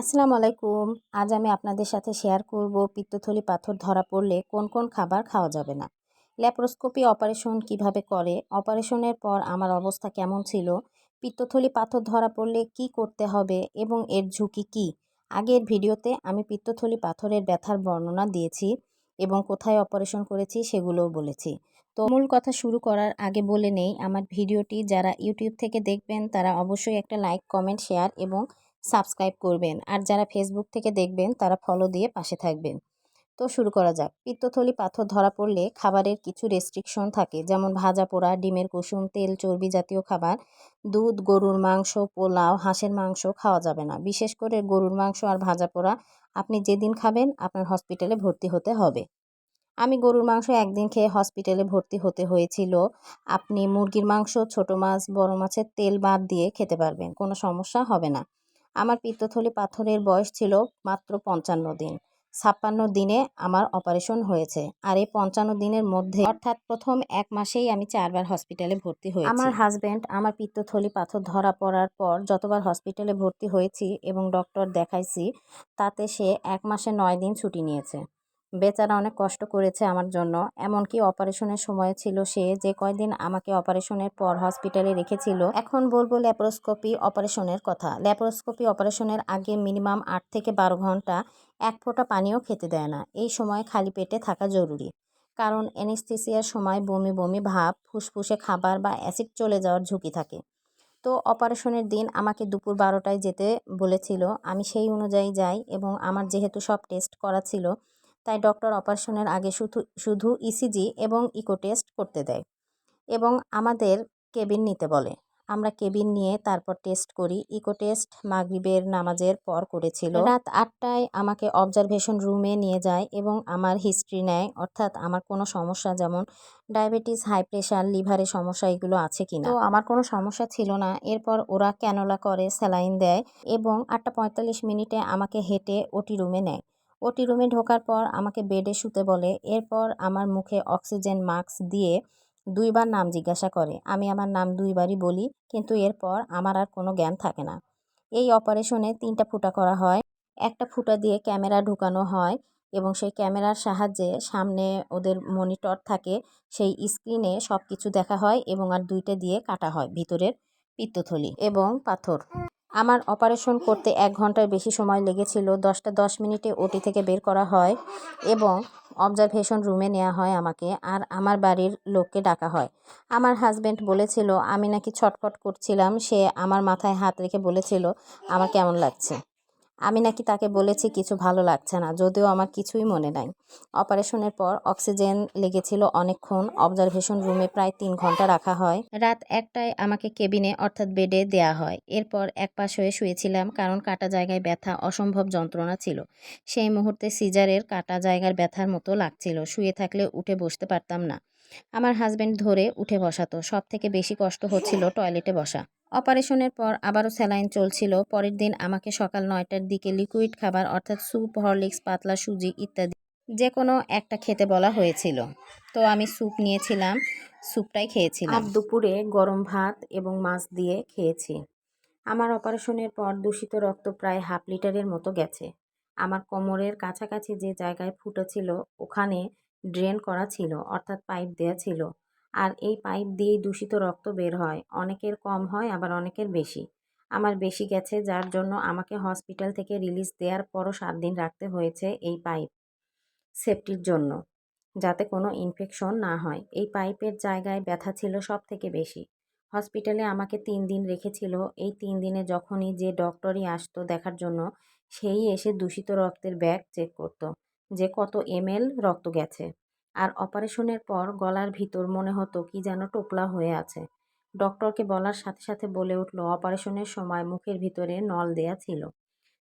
আসসালামু আলাইকুম। আজ আমি আপনাদের সাথে শেয়ার করব পিত্তথলি পাথর ধরা পড়লে কোন কোন খাবার খাওয়া যাবে না। ল্যাপ্রোস্কোপি অপারেশন কীভাবে করে? অপারেশনের পর আমার অবস্থা কেমন ছিল? পিত্তথলি পাথর ধরা পড়লে কি করতে হবে এবং এর ঝুঁকি কি? আগের ভিডিওতে আমি পিত্তথলি পাথরের ব্যথার বর্ণনা দিয়েছি এবং কোথায় অপারেশন করেছি সেগুলোও বলেছি। তো মূল কথা শুরু করার আগে বলে নেই, আমার ভিডিওটি যারা ইউটিউব থেকে দেখবেন তারা অবশ্যই একটা লাইক, কমেন্ট, শেয়ার এবং সাবস্ক্রাইব করবেন। আর যারা ফেসবুক থেকে দেখবেন, তারা ফলো দিয়ে পাশে থাকবেন। তো শুরু করা যাক। পিত্তথলি পাথর ধরা পড়লে খাবারের কিছু রেস্ট্রিকশন থাকে, যেমন ভাজা পোড়া, ডিমের কুসুম, তেল চর্বি জাতীয় খাবার, দুধ, গরুর মাংস, পোলাও, হাঁসের মাংস খাওয়া যাবে না। বিশেষ করে গরুর মাংস আর ভাজা পোড়া আপনি যেদিন খাবেন, আপনার হসপিটালে ভর্তি হতে হবে। আমি গরুর মাংস একদিন খেয়ে হসপিটালে ভর্তি হতে হয়েছিল। আপনি মুরগির মাংস, ছোট মাছ, বড় মাছের তেল বাদ দিয়ে খেতে পারবেন। কোনো সমস্যা হবে না। আমার পিত্তথলি পাথরের বয়স ছিল মাত্র পঞ্চান্ন দিন। ছাপ্পান্ন দিনে আমার অপারেশন হয়েছে। আর এই পঞ্চান্ন দিনের মধ্যে অর্থাৎ প্রথম এক মাসেই আমি চারবার হসপিটালে ভর্তি হয়েছি। আমার হাজব্যান্ড আমার পিত্তথলি পাথর ধরা পড়ার পর যতবার হসপিটালে ভর্তি হয়েছি এবং ডক্টর দেখাইছি, তাতে সে এক মাসে নয় দিন ছুটি নিয়েছে। বেচারা অনেক কষ্ট করেছে আমার জন্য। এমনকি অপারেশনের সময় ছিল সে যে কয়দিন আমাকে অপারেশনের পর হসপিটালে রেখেছিল। এখন বলব ল্যাপারোস্কোপি অপারেশনের কথা। ল্যাপারোস্কোপি অপারেশনের আগে মিনিমাম আট থেকে বারো ঘণ্টা এক ফোঁটা পানিও খেতে দেয় না। এই সময় খালি পেটে থাকা জরুরি। কারণ অ্যানেস্থেসিয়ার সময় বমি বমি ভাব, ফুসফুসে খাবার বা অ্যাসিড চলে যাওয়ার ঝুঁকি থাকে। তো অপারেশনের দিন আমাকে দুপুর বারোটায় যেতে বলেছিল। আমি সেই অনুযায়ী যাই এবং আমার যেহেতু সব টেস্ট করা ছিল তাই ডক্টর অপারেশনের আগে শুধু শুধু ইসিজি এবং ইকো টেস্ট করতে দেয় এবং আমাদের কেবিন নিতে বলে। আমরা কেবিন নিয়ে তারপর টেস্ট করি। ইকো টেস্ট মাগরিবের নামাজের পর করেছিল। রাত আটটায় আমাকে অবজারভেশন রুমে নিয়ে যায় এবং আমার হিস্ট্রি নেয়। অর্থাৎ আমার কোনো সমস্যা যেমন ডায়াবেটিস হাই প্রেশার লিভারের সমস্যা এগুলো আছে কিনা। তো আমার কোনো সমস্যা ছিল না। এরপর ওরা ক্যানোলা করে স্যালাইন দেয় এবং আটটা পঁয়তাল্লিশ মিনিটে আমাকে হেঁটে ওটি রুমে নেয়। ওটি রুমে ঢোকার পর আমাকে বেডে শুতে বলে, এরপর আমার মুখে অক্সিজেন মাস্ক দিয়ে দুইবার নাম জিজ্ঞাসা করে। আমি আমার নাম দুইবারই বলি, কিন্তু এরপর আমার আর কোনো জ্ঞান থাকে না। এই অপারেশনে তিনটা ফুটা করা হয়। একটা ফুটা দিয়ে ক্যামেরা ঢুকানো হয় এবং সেই ক্যামেরার সাহায্যে সামনে ওদের মনিটর থাকে, সেই স্ক্রিনে সব কিছু দেখা হয় এবং আর দুইটা দিয়ে কাটা হয়, ভিতরের পিত্তথলি এবং পাথর। আমার অপারেশন করতে এক ঘণ্টার বেশি সময় লেগেছিল, দশটা দশ মিনিটে ওটি থেকে বের করা হয় এবং অবজারভেশন রুমে নেওয়া হয় আমাকে আর আমার বাড়ির লোককে ডাকা হয়। আমার হাজব্যান্ড বলেছিল, আমি নাকি ছটফট করছিলাম। সে আমার মাথায় হাত রেখে বলেছিল, আমার কেমন লাগছে? আমি নাকি তাকে বলেছি কিছু ভালো লাগছে না, যদিও আমার কিছুই মনে নাই। অপারেশনের পর অক্সিজেন লেগেছিল অনেকক্ষণ, অবজারভেশন রুমে প্রায় তিন ঘণ্টা রাখা হয়। রাত একটায় আমাকে কেবিনে অর্থাৎ বেডে দেয়া হয়। এরপর এক পাশ হয়ে শুয়েছিলাম, কারণ কাটা জায়গায় ব্যথা অসম্ভব যন্ত্রণা ছিল। সেই মুহূর্তে সিজারের কাটা জায়গার ব্যথার মতো লাগছিল, শুয়ে থাকলে উঠে বসতে পারতাম না। আমার হাজব্যান্ড ধরে উঠে বসাতো সব থেকে বেশি কষ্ট হচ্ছিল টয়লেটে বসা। অপারেশনের পর আবারও স্যালাইন চলছিল। পরের দিন আমাকে সকাল নয়টার দিকে লিকুইড খাবার অর্থাৎ স্যুপ, হরলিক্স, পাতলা সুজি ইত্যাদি যে কোনো একটা খেতে বলা হয়েছিল। তো আমি স্যুপ নিয়েছিলাম, স্যুপটাই খেয়েছিলাম। আর দুপুরে গরম ভাত এবং মাছ দিয়ে খেয়েছি। আমার অপারেশনের পর দূষিত রক্ত প্রায় হাফ লিটারের মতো গেছে। আমার কোমরের কাছাকাছি যে জায়গায় ফুটো ছিল, ওখানে ড্রেন করা ছিল, অর্থাৎ পাইপ দেওয়া ছিল। আর এই পাইপ দিয়েই দূষিত রক্ত বের হয়। অনেকের কম হয়, আবার অনেকের বেশি। আমার বেশি গেছে, যার জন্য আমাকে হসপিটাল থেকে রিলিজ দেওয়ার পরও সাত দিন রাখতে হয়েছে এই পাইপ সেফটির জন্য, যাতে কোনো ইনফেকশন না হয়। এই পাইপের জায়গায় ব্যথা ছিল সব থেকে বেশি। হসপিটালে আমাকে তিন দিন রেখেছিল। এই তিন দিনে যখনই যে ডক্টরই আসতো দেখার জন্য, সেই এসে দূষিত রক্তের ব্যাগ চেক করতো। যে কত এমএল রক্ত গেছে। আর অপারেশনের পর গলার ভিতর মনে হতো কি যেন টোপলা হয়ে আছে। ডক্টরকে বলার সাথে সাথে বলে উঠল, অপারেশনের সময় মুখের ভিতরে নল দেয়া ছিল।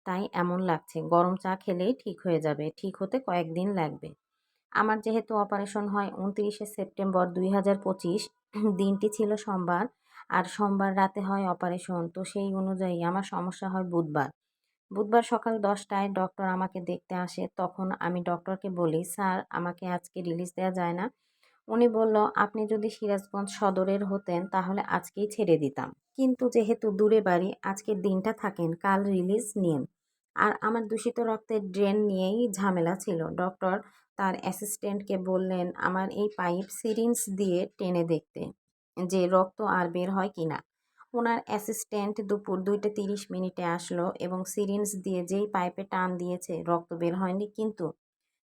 তাই এমন লাগছে। গরম চা খেলেই ঠিক হয়ে যাবে। ঠিক হতে কয়েকদিন লাগবে। আমার যেহেতু অপারেশন হয় উনত্রিশে সেপ্টেম্বর দুই হাজার পঁচিশ, দিনটি ছিল সোমবার। আর সোমবার রাতে হয় অপারেশন। তো সেই অনুযায়ী আমার সমস্যা হয় বুধবার। বুধবার সকাল দশটায় ডক্টর আমাকে দেখতে আসে। তখন আমি ডক্টরকে বলি, স্যার, আমাকে আজকে রিলিজ দেওয়া যায় না। উনি বলল, আপনি যদি সিরাজগঞ্জ সদরের হতেন, তাহলে আজকেই ছেড়ে দিতাম। কিন্তু যেহেতু দূরে বাড়ি আজকের দিনটা থাকেন, কাল রিলিজ নিন। আর আমার দূষিত রক্তের ড্রেন নিয়েই ঝামেলা ছিল। ডক্টর তার অ্যাসিস্ট্যান্টকে বললেন, আমার এই পাইপ সিরিঞ্জ দিয়ে টেনে দেখতে যে রক্ত আর বের হয় কি না ওনার অ্যাসিস্ট্যান্ট দুপুর দুইটা তিরিশ মিনিটে আসলো এবং সিরিঞ্জ দিয়ে যেই পাইপে টান দিয়েছে, রক্ত বের হয়নি কিন্তু।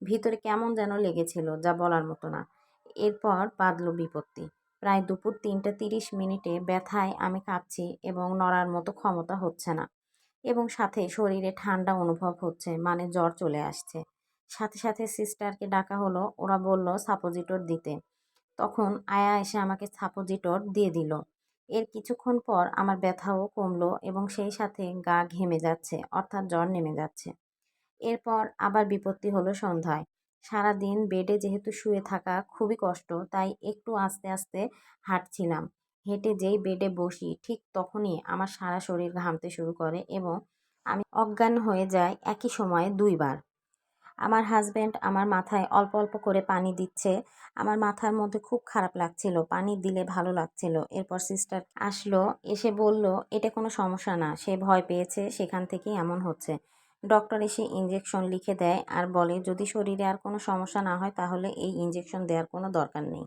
ভিতরে কেমন যেন লেগেছিল, যা বলার মতো না। এরপর বাঁধল বিপত্তি। প্রায় দুপুর তিনটা তিরিশ মিনিটে ব্যথায় আমি কাঁপছি এবং নড়ার মতো ক্ষমতা হচ্ছে না। এবং সাথে শরীরে ঠান্ডা অনুভব হচ্ছে মানে জ্বর চলে আসছে। সাথে সাথে সিস্টারকে ডাকা হলো, ওরা বলল সাপোজিটর দিতে। তখন আয়া এসে আমাকে সাপোজিটর দিয়ে দিল। এর কিছুক্ষণ পর আমার ব্যথাও কমলো এবং সেই সাথে গা ঘেমে যাচ্ছে, অর্থাৎ জ্বর নেমে যাচ্ছে। এরপর আবার বিপত্তি হলো সন্ধ্যায়। সারাদিন বেডে যেহেতু শুয়ে থাকা খুবই কষ্ট, তাই একটু আস্তে আস্তে হাঁটছিলাম। হেঁটে যেই বেডে বসি, ঠিক তখনই আমার সারা শরীর ঘামতে শুরু করে এবং আমি অজ্ঞান হয়ে যাই একই সময়ে দুইবার। আমার হাজব্যান্ড আমার মাথায় অল্প অল্প করে পানি দিচ্ছে। আমার মাথার মধ্যে খুব খারাপ লাগছিল, পানি দিলে ভালো লাগছিল। এরপর সিস্টার আসলো, এসে বলল, এটা কোনো সমস্যা না, সে ভয় পেয়েছে, সেখান থেকেই এমন হচ্ছে। ডক্টর এসে ইঞ্জেকশন লিখে দেয় আর বলে, যদি শরীরে আর কোনো সমস্যা না হয়, তাহলে এই ইঞ্জেকশন দেওয়ার কোনো দরকার নেই।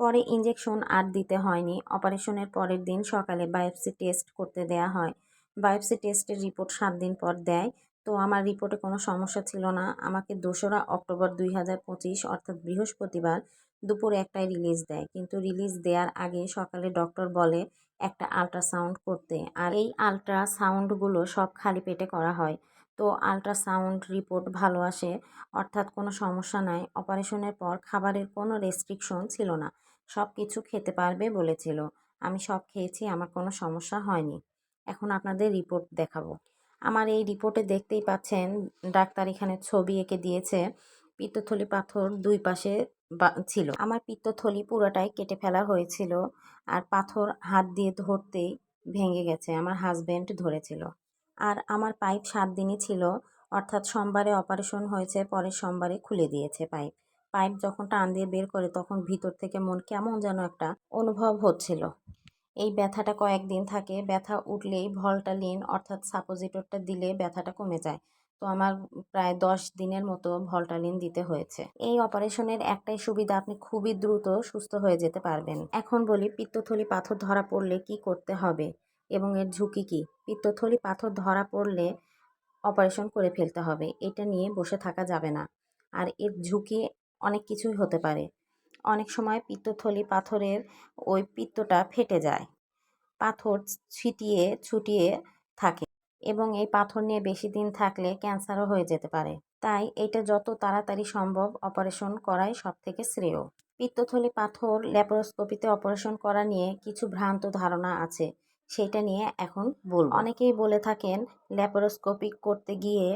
পরে ইঞ্জেকশন আর দিতে হয়নি। অপারেশনের পরের দিন সকালে বায়োপসি টেস্ট করতে দেয়া হয়। বায়োপসি টেস্টের রিপোর্ট সাত দিন পর দেয়। তো আমার রিপোর্টে কোনো সমস্যা ছিল না। আমাকে দোসরা অক্টোবর দুই হাজার পঁচিশ, অর্থাৎ বৃহস্পতিবার দুপুর একটায় রিলিজ দেয়। কিন্তু রিলিজ দেওয়ার আগে সকালে ডক্টর বলে একটা আল্ট্রাসাউন্ড করতে। আর এই আল্ট্রাসাউন্ডগুলো সব খালি পেটে করা হয়। তো আল্ট্রাসাউন্ড রিপোর্ট ভালো আসে, অর্থাৎ কোনো সমস্যা নাই। অপারেশনের পর খাবারের কোনো রেস্ট্রিকশন ছিল না। সব কিছু খেতে পারবে বলেছিল। আমি সব খেয়েছি, আমার কোনো সমস্যা হয়নি। এখন আপনাদের রিপোর্ট দেখাবো। আমার এই রিপোর্টে দেখতেই পাচ্ছেন, ডাক্তার এখানে ছবি এঁকে দিয়েছে। পিত্তথলি পাথর দুই পাশে ছিল। আমার পিত্তথলি পুরোটাই কেটে ফেলা হয়েছিল আর পাথর হাত দিয়ে ধরতেই ভেঙে গেছে, আমার হাজব্যান্ড ধরেছিল। আর আমার পাইপ সাত দিনই ছিল, অর্থাৎ সোমবারে অপারেশন হয়েছে, পরের সোমবারে খুলে দিয়েছে পাইপ। পাইপ যখন টান দিয়ে বের করে, তখন ভিতর থেকে মন কেমন যেন একটা অনুভব হচ্ছিল। এই ব্যথাটা কয়েকদিন থাকে, ব্যথা উঠলেই ভলটালিন অর্থাৎ সাপোজিটরটা দিলে ব্যথাটা কমে যায়। তো আমার প্রায় দশ দিনের মতো ভলটালিন দিতে হয়েছে। এই অপারেশনের একটাই সুবিধা, আপনি খুবই দ্রুত সুস্থ হয়ে যেতে পারবেন। এখন বলি, পিত্তথলি পাথর ধরা পড়লে কি করতে হবে এবং এর ঝুঁকি কী? পিত্তথলি পাথর ধরা পড়লে অপারেশন করে ফেলতে হবে। এটা নিয়ে বসে থাকা যাবে না। আর এর ঝুঁকি অনেক কিছুই হতে পারে। অনেক সময় পিত্তথলি পাথরের ওই পিত্তটা ফেটে যায়। পাথর ছিটিয়ে ছুটিয়ে থাকে এবং এই পাথর নিয়ে বেশি দিন থাকলে ক্যান্সারও হয়ে যেতে পারে। তাই এটা যত তাড়াতাড়ি সম্ভব অপারেশন করাই সব থেকে শ্রেয়। পিত্তথলি পাথর ল্যাপারোস্কোপিতে অপারেশন করা নিয়ে কিছু ভ্রান্ত ধারণা আছে। সেটা নিয়ে এখন বলব। অনেকেই বলে থাকেন ল্যাপারোস্কোপিক করতে গিয়ে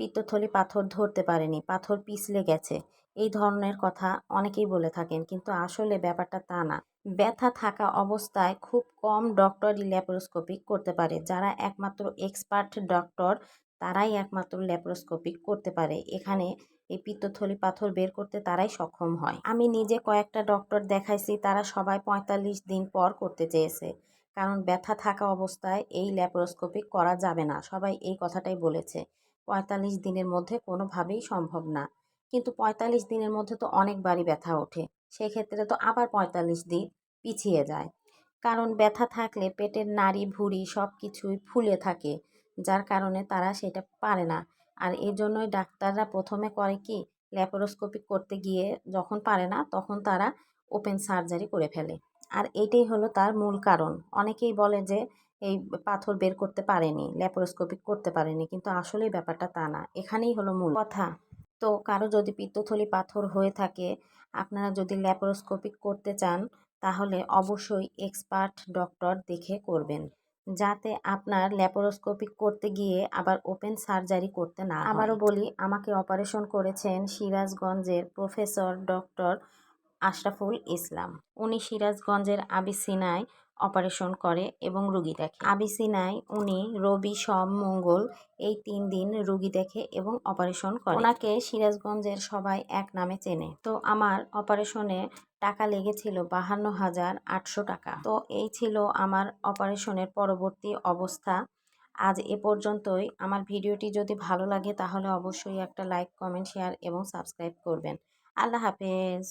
পিত্তথলি পাথর ধরতে পারেনি, পাথর পিছলে গেছে। এই ধরনের কথা অনেকেই বলে থাকেন, কিন্তু আসলে ব্যাপারটা তা না। ব্যথা থাকা অবস্থায় খুব কম ডক্টরই ল্যাপারোস্কোপিক করতে পারে। যারা একমাত্র এক্সপার্ট ডক্টর, তারাই একমাত্র ল্যাপারোস্কোপিক করতে পারে। এখানে এই পিত্তথলি পাথর বের করতে তারাই সক্ষম হয়। আমি নিজে কয়েকটা ডক্টর দেখাইছি, তারা সবাই পঁয়তাল্লিশ দিন পর করতে চেয়েছে। কারণ ব্যথা থাকা অবস্থায় এই ল্যাপারোস্কোপিক করা যাবে না। সবাই এই কথাটাই বলেছে। পঁয়তাল্লিশ দিনের মধ্যে কোনোভাবেই সম্ভব না। কিন্তু পঁয়তাল্লিশ দিনের মধ্যে তো অনেকবারই ব্যথা ওঠে। সেক্ষেত্রে তো আবার পঁয়তাল্লিশ দিন পিছিয়ে যায়। কারণ ব্যথা থাকলে পেটের নাড়ি, ভুঁড়ি সব কিছুই ফুলে থাকে, যার কারণে তারা সেটা পারে না। আর এই জন্যই ডাক্তাররা প্রথমে করে কি, ল্যাপারোস্কোপি করতে গিয়ে যখন পারে না, তখন তারা ওপেন সার্জারি করে ফেলে। আর এটাই হলো তার মূল কারণ। অনেকেই বলে যে, এই পাথর বের করতে পারেনি ল্যাপারোস্কোপিক করতে পারেনি, কিন্তু আসলেই ব্যাপারটা তা না। এখানেই হলো মূল কথা। তো কারও যদি পিত্তথলি পাথর হয়ে থাকে, আপনারা যদি ল্যাপারোস্কোপিক করতে চান, তাহলে অবশ্যই এক্সপার্ট ডক্টর দেখে করবেন। যাতে আপনার ল্যাপারোস্কোপিক করতে গিয়ে আবার ওপেন সার্জারি করতে না আবারও বলি, আমাকে অপারেশন করেছেন সিরাজগঞ্জের প্রফেসর ডক্টর আশরাফুল ইসলাম। উনি সিরাজগঞ্জের আবিসিনায় অপারেশন করে এবং রুগী দেখে। আবিসিনায় উনি রবি সম মঙ্গল এই তিন দিন রুগী দেখে এবং অপারেশন করে। ওনাকে সিরাজগঞ্জের সবাই এক নামে চেনে। তো আমার অপারেশনে টাকা লেগেছিল বাহান্ন হাজার আটশো টাকা। তো এই ছিল আমার অপারেশনের পরবর্তী অবস্থা। আজ এ পর্যন্তই। আমার ভিডিওটি যদি ভালো লাগে তাহলে অবশ্যই একটা লাইক, কমেন্ট, শেয়ার এবং সাবস্ক্রাইব করবেন। আল্লাহ হাফেজ।